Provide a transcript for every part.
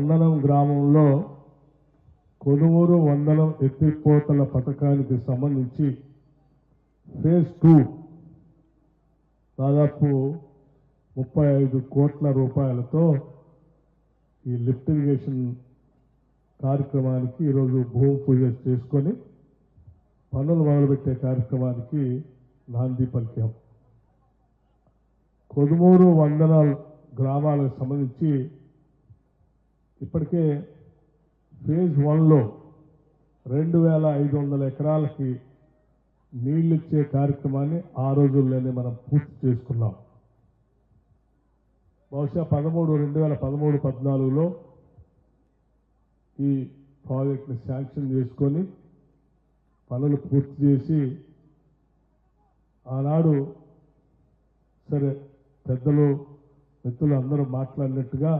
వందనం గ్రామంలో కొనుగోలు వందనం ఎత్తిపోతల పథకానికి సంబంధించి ఫేజ్ టూ దాదాపు ముప్పై ఐదు కోట్ల రూపాయలతో ఈ లిఫ్ట్ ఇరిగేషన్ కార్యక్రమానికి ఈరోజు భూమి పూజ చేసుకొని పనులు మొదలుపెట్టే కార్యక్రమానికి నాంది పలికాం. కొదుమూరు వందల గ్రామాలకు సంబంధించి ఇప్పటికే ఫేజ్ వన్లో రెండు వేల ఐదు వందల ఎకరాలకి నీళ్ళిచ్చే కార్యక్రమాన్ని ఆ రోజుల్లోనే మనం పూర్తి చేసుకున్నాం. బహుశా పదమూడు రెండు వేల పదమూడు పద్నాలుగులో ఈ ప్రాజెక్ట్ని శాంక్షన్ చేసుకొని పనులు పూర్తి చేసి ఆనాడు సరే పెద్దలు మిత్రులు అందరూ మాట్లాడినట్టుగా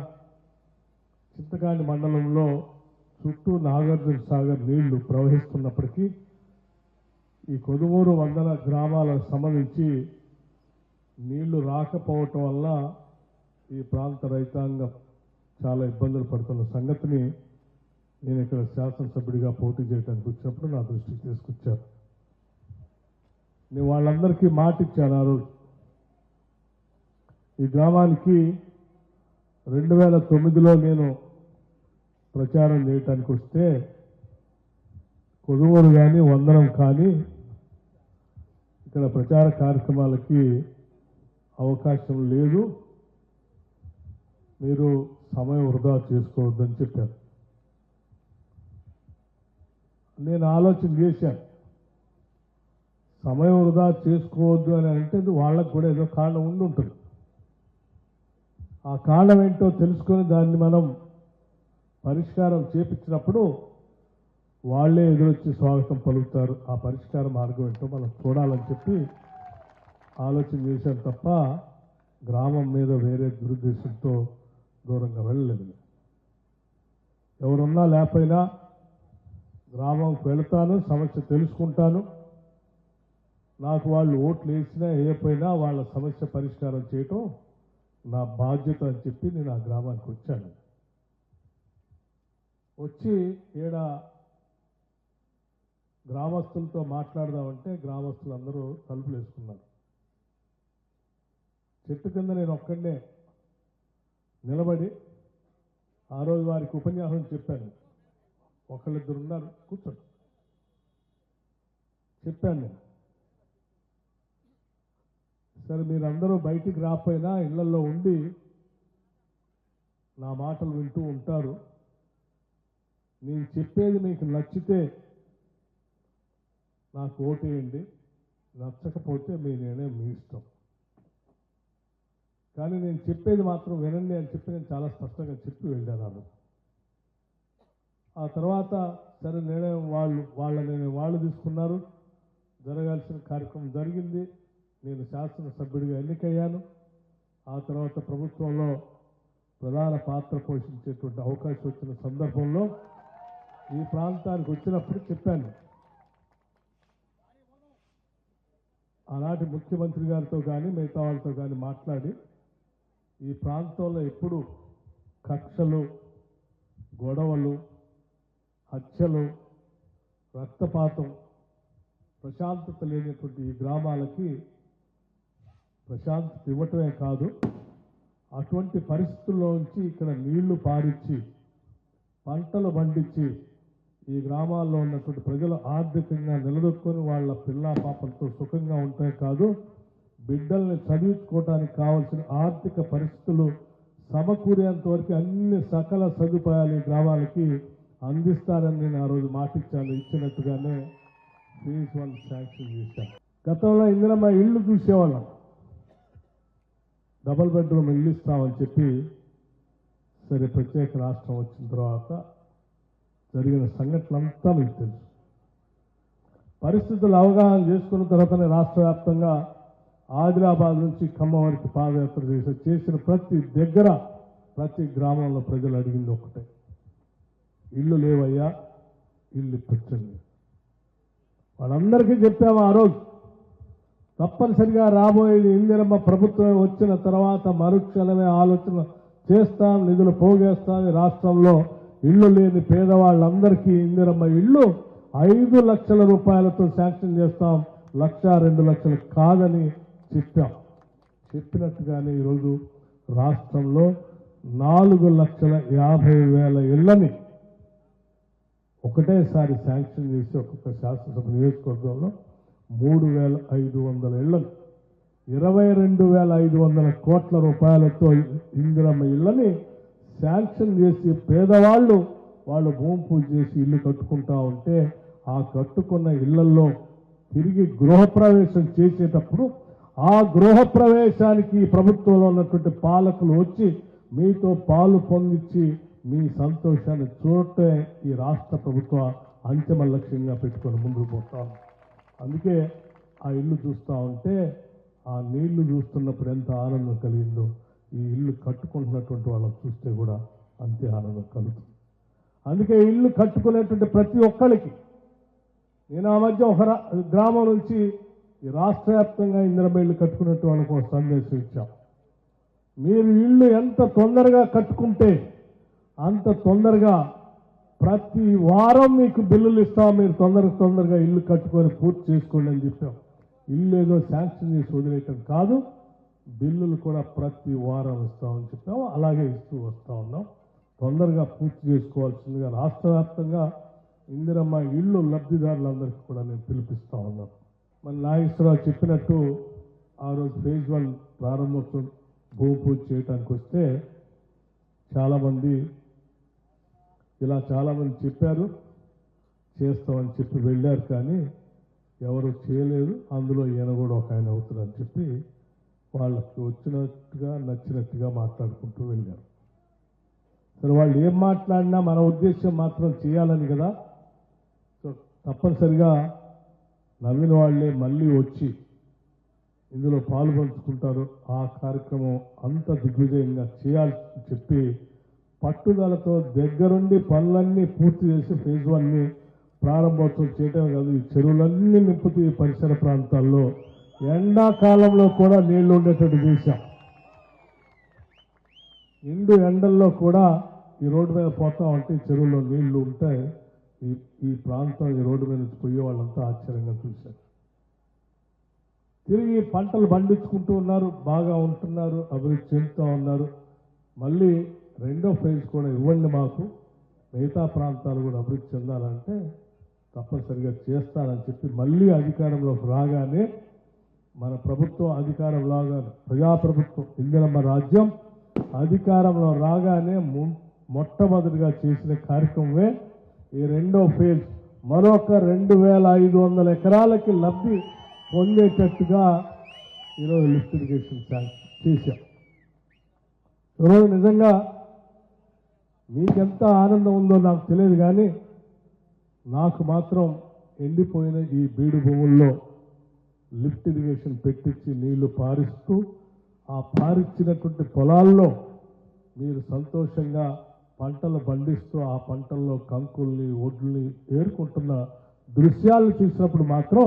చింతకాని మండలంలో చుట్టూ నాగార్జున సాగర్ నీళ్ళు ప్రవహిస్తున్నప్పటికీ ఈ కొదుమూరు వందల గ్రామాలకు సంబంధించి నీళ్ళు రాకపోవటం వల్ల ఈ ప్రాంత రైతాంగం చాలా ఇబ్బందులు పడుతున్న సంగతిని నేను ఇక్కడ శాసనసభ్యుడిగా పోటీ చేయడానికి వచ్చినప్పుడు నా దృష్టికి తీసుకొచ్చాను నేను వాళ్ళందరికీ మాట ఇచ్చాను ఆ రోజు. ఈ గ్రామానికి రెండు వేల తొమ్మిదిలో నేను ప్రచారం చేయటానికి వస్తే కొనుగోలు కానీ వందనం కానీ ఇక్కడ ప్రచార కార్యక్రమాలకి అవకాశం లేదు. మీరు సమయం వృధా చేసుకోవద్దని చెప్పారు. నేను ఆలోచన చేశాను. సమయం వృధా చేసుకోవద్దు అని అంటే వాళ్ళకు కూడా ఏదో కారణం ఉండి ఉంటుంది. ఆ కారణం ఏంటో తెలుసుకొని దాన్ని మనం పరిష్కారం చేపించినప్పుడు వాళ్ళే ఎదురొచ్చి స్వాగతం పలుకుతారు. ఆ పరిష్కార మార్గం ఏంటో మనం చూడాలని చెప్పి ఆలోచన చేశాను తప్ప గ్రామం మీద వేరే దురుద్దేశంతో దూరంగా వెళ్ళలేదు. ఎవరున్నా లేకపోయినా గ్రామంకి వెళతాను సమస్య తెలుసుకుంటాను. నాకు వాళ్ళు ఓట్లు వేసినా ఏపోయినా వాళ్ళ సమస్య పరిష్కారం చేయటం నా బాధ్యత అని చెప్పి నేను ఆ గ్రామానికి వచ్చాను. వచ్చి ఈడ గ్రామస్తులతో మాట్లాడదామంటే గ్రామస్తులు అందరూ తలుపులు వేసుకున్నారు. చెట్టు కింద నేను ఒక్కడనే నిలబడి ఆ రోజు వారికి ఉపన్యాసం చెప్పాను. ఒకళ్ళిద్దరు ఉన్నారు కూర్చోండి. చెప్పాను నేను. సరే మీరందరూ బయటికి రాకపోయినా ఇళ్ళలో ఉండి నా మాటలు వింటూ ఉంటారు. నేను చెప్పేది మీకు నచ్చితే నాకు ఓటేయండి. నచ్చకపోతే మీ నిర్ణయం మీ ఇష్టం. కానీ నేను చెప్పేది మాత్రం వినండి అని చెప్పి నేను చాలా స్పష్టంగా చెప్పి వెళ్ళాను ఆ తర్వాత సరే నిర్ణయం వాళ్ళు వాళ్ళ నిర్ణయం వాళ్ళు తీసుకున్నారు. జరగాల్సిన కార్యక్రమం జరిగింది. నేను శాసనసభ్యుడిగా ఎన్నికయ్యాను. ఆ తర్వాత ప్రభుత్వంలో ప్రధాన పాత్ర పోషించేటువంటి అవకాశం వచ్చిన సందర్భంలో ఈ ప్రాంతానికి వచ్చినప్పుడు చెప్పాను. ఆనాటి ముఖ్యమంత్రి గారితో కానీ మిగతా వాళ్ళతో కానీ మాట్లాడి ఈ ప్రాంతంలో ఎప్పుడు కక్షలు గొడవలు హత్యలు రక్తపాతం ప్రశాంతత లేనటువంటి ఈ గ్రామాలకి ప్రశాంతత ఇవ్వటమే కాదు అటువంటి పరిస్థితుల్లోంచి ఇక్కడ నీళ్ళు పారించి పంటలు పండించి ఈ గ్రామాల్లో ఉన్నటువంటి ప్రజలు ఆర్థికంగా నిలదొక్కుని వాళ్ళ పిల్ల పాపలతో సుఖంగా ఉంటాయి కాదు బిడ్డల్ని చదివించుకోవడానికి కావాల్సిన ఆర్థిక పరిస్థితులు సమకూరేంత వరకు అన్ని సకల సదుపాయాలు ఈ గ్రామాలకి అందిస్తారని నేను ఆ రోజు మాటిచ్చాను ఇచ్చినట్టుగానే ఫీజు వన్ శాంక్షన్ చేశాను. గతంలో ఇందిరమ్మ ఇల్లు చూసేవాళ్ళం. డబల్ బెడ్రూమ్ ఇల్లు ఇస్తామని చెప్పి సరే ప్రత్యేక రాష్ట్రం వచ్చిన తర్వాత జరిగిన సంఘటనలంతా మీకు తెలుసు. పరిస్థితులు అవగాహన చేసుకున్న తర్వాతనే రాష్ట్ర వ్యాప్తంగా ఆదిలాబాద్ నుంచి ఖమ్మం వరకు పాదయాత్ర చేసి చేసిన ప్రతి దగ్గర ప్రతి గ్రామంలో ప్రజలు అడిగింది ఒకటే. ఇల్లు లేవయ్యా ఇల్లు ఇప్పించండి వాళ్ళందరికీ చెప్పాము ఆ రోజు. తప్పనిసరిగా రాబోయేది ఇందిరమ్మ ప్రభుత్వం వచ్చిన తర్వాత మరుక్షణమే ఆలోచన చేస్తాం నిధులు పోగేస్తాం రాష్ట్రంలో. ఇల్లు లేని పేదవాళ్ళందరికీ ఇందిరమ్మ ఇల్లు. ఐదు లక్షల రూపాయలతో శాంక్షన్ చేస్తాం. లక్ష రెండు లక్షలు కాదని చెప్పాం. చెప్పినట్టుగానే ఈరోజు రాష్ట్రంలో నాలుగు లక్షల యాభై వేల ఇళ్ళని ఒకటేసారి శాంక్షన్ చేసి ఒక్కొక్క శాసనసభ నియోజకవర్గంలో మూడు వేల ఐదు వందల ఇళ్ళను ఇరవై రెండు వేల ఐదు వందల కోట్ల రూపాయలతో ఇందిరమ్మ ఇళ్ళని శాంక్షన్ చేసి పేదవాళ్ళు వాళ్ళు భూమి పూజ చేసి ఇల్లు కట్టుకుంటా ఉంటే ఆ కట్టుకున్న ఇళ్ళలో తిరిగి గృహప్రవేశం చేసేటప్పుడు ఆ గృహప్రవేశానికి ప్రభుత్వంలో ఉన్నటువంటి పాలకులు వచ్చి మీతో పాలు పొందించి మీ సంతోషాన్ని చూడటే ఈ రాష్ట్ర ప్రభుత్వ అంతిమ లక్ష్యంగా పెట్టుకొని ముందుకు పోతాం అందుకే ఆ ఇల్లు చూస్తూ ఉంటే ఆ నీళ్ళు చూస్తున్నప్పుడు ఎంత ఆనందం కలిగిందో. ఈ ఇల్లు కట్టుకుంటున్నటువంటి వాళ్ళని చూస్తే కూడా అంతే ఆనందం కలుగుతుంది. అందుకే ఇల్లు కట్టుకునేటువంటి ప్రతి ఒక్కరికి నేను ఆ మధ్య ఒక గ్రామం నుంచి ఈ రాష్ట్ర వ్యాప్తంగా ఇందిరమ్మ ఇల్లు కట్టుకున్నట్టు వాళ్ళకు ఒక సందేశం ఇచ్చాం. మీరు ఇల్లు ఎంత తొందరగా కట్టుకుంటే అంత తొందరగా ప్రతి వారం మీకు బిల్లులు ఇస్తాం మీరు తొందరగా తొందరగా ఇల్లు కట్టుకొని పూర్తి చేసుకోండి అని చెప్పాం. ఇల్లు ఏదో శాంక్షన్ చేసి వదిలేయటం కాదు. బిల్లులు కూడా ప్రతి వారం ఇస్తామని చెప్పాము. అలాగే ఇస్తూ వస్తూ ఉన్నాం. తొందరగా పూర్తి చేసుకోవాల్సిందిగా రాష్ట్ర వ్యాప్తంగా ఇందిరమ్మ ఇళ్ళు లబ్ధిదారులందరికీ కూడా నేను పిలిపిస్తూ ఉన్నాను మన నాగేశ్వరరావు చెప్పినట్టు ఆ రోజు ఫేజ్ వన్ ప్రారంభోత్సవం భూమి పూజ చేయడానికి వస్తే చాలామంది ఇలా చాలామంది చెప్పారు. చేస్తామని చెప్పి వెళ్ళారు కానీ ఎవరు చేయలేదు. అందులో ఈయన కూడా ఒక ఆయన అవుతారని చెప్పి వాళ్ళకి వచ్చినట్టుగా నచ్చినట్టుగా మాట్లాడుకుంటూ వెళ్ళారు. సరే వాళ్ళు ఏం మాట్లాడినా మన ఉద్దేశం మాత్రం చేయాలని కదా? సో తప్పనిసరిగా నవ్విన వాళ్ళే మళ్ళీ వచ్చి ఇందులో పాలు పంచుకుంటారు ఆ కార్యక్రమం అంత దిగ్విజయంగా చేయాలని చెప్పి పట్టుదలతో దగ్గరుండి పనులన్నీ పూర్తి చేసి ఫేజ్ వన్ని ప్రారంభోత్సవం చేయటం కాదు ఈ చెరువులన్నీ నింపుతూ ఈ పరిసర ప్రాంతాల్లో ఎండాకాలంలో కూడా నీళ్ళు ఉండేటట్టు చేశాం నిండు ఎండల్లో కూడా ఈ రోడ్డు మీద పోతా ఉంటే చెరువులో నీళ్ళు ఉంటాయి ఈ ఈ ప్రాంతం ఈ రోడ్డు మీద నుంచి పోయే వాళ్ళంతా ఆశ్చర్యంగా చూశారు. తిరిగి పంటలు పండించుకుంటూ ఉన్నారు బాగా ఉంటున్నారు అభివృద్ధి చెందుతూ ఉన్నారు. మళ్ళీ రెండో ఫేజ్ కూడా ఇవ్వండి మాకు మిగతా ప్రాంతాలు కూడా అభివృద్ధి చెందాలంటే తప్పనిసరిగా చేస్తానని చెప్పి మళ్ళీ అధికారంలోకి రాగానే మన ప్రభుత్వం అధికారంలాగా ప్రజాప్రభుత్వం ఇందిరమ్మ రాజ్యం అధికారంలో రాగానే ము- మొట్టమొదటిగా చేసిన కార్యక్రమమే ఈ రెండో ఫేజ్. మరొక రెండు వేల ఐదు వందల ఎకరాలకి లబ్ధి పొందేటట్టుగా ఈరోజు లిఫ్ట్ ఇరిగేషన్ చేశాం. ఈరోజు నిజంగా మీకెంత ఆనందం ఉందో నాకు తెలియదు కానీ నాకు మాత్రం ఎండిపోయిన ఈ బీడు భూముల్లో లిఫ్ట్ ఇరిగేషన్ పెట్టించి నీళ్ళు పారిస్తూ ఆ పారిచ్చినటువంటి పొలాల్లో మీరు సంతోషంగా పంటలు పండిస్తూ ఆ పంటల్లో కంకుల్ని ఒడ్లని ఏరుకుంటున్న దృశ్యాలు చూసినప్పుడు మాత్రం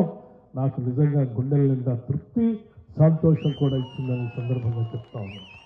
నాకు నిజంగా గుండెల నిండా తృప్తి సంతోషం కూడా ఇచ్చిందని సందర్భంగా చెప్తా ఉన్నాను.